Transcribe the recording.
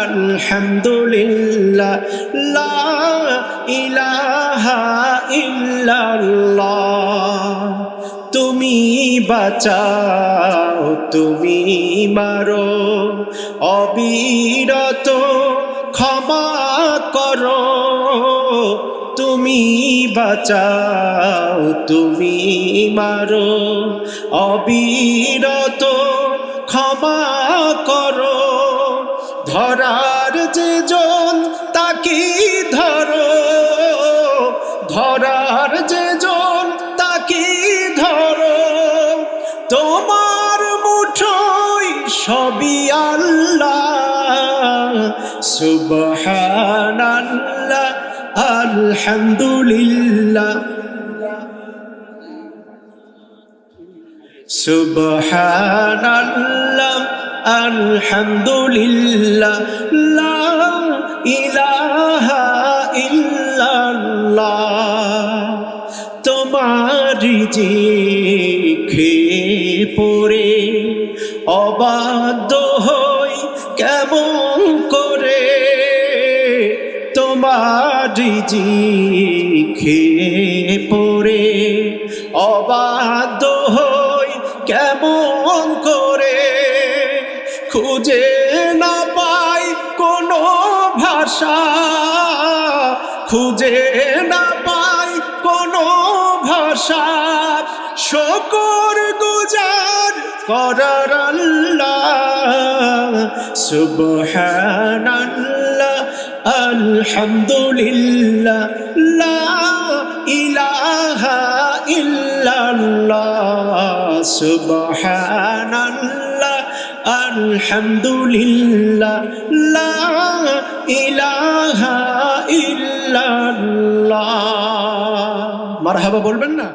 আলহামদুলিল্লাহ ইলাহা তুমি বাঁচাও, তুমি মারো, অবিরত ক্ষমা করো। তুমি বাঁচাও, তুমি মারো, অবিরত ক্ষমা ধরার যে জন তাকে ধরো? ধরার যে জন তাকে ধরো? তোমার মুঠোই সবই আল্লাহ, সুবহানাল্লাহ, আলহামদুলিল্লাহ। সুবহানাল্লাহ। আলহামদুলিল্লাহ, লা ইলাহা ইল্লাল্লাহ। তোমারি যে পড়ে অবাধ্য হই কেমন করে? তোমারি যে খেয়ে পড়ে অবাধ্য হই কেমন করে খুঁজে না পাই কোনো ভাষা। খুঁজে না পাই কোনো ভাষা। শকর গুজার করার আল্লাহ, সুবহানাল্লাহ, আলহামদুলিল্লাহ, লা ইলাহা ইল্লাল্লাহ, সুবহানাল্লাহ। আলহামদুলিল্লাহ মারহাবা বলবেন না?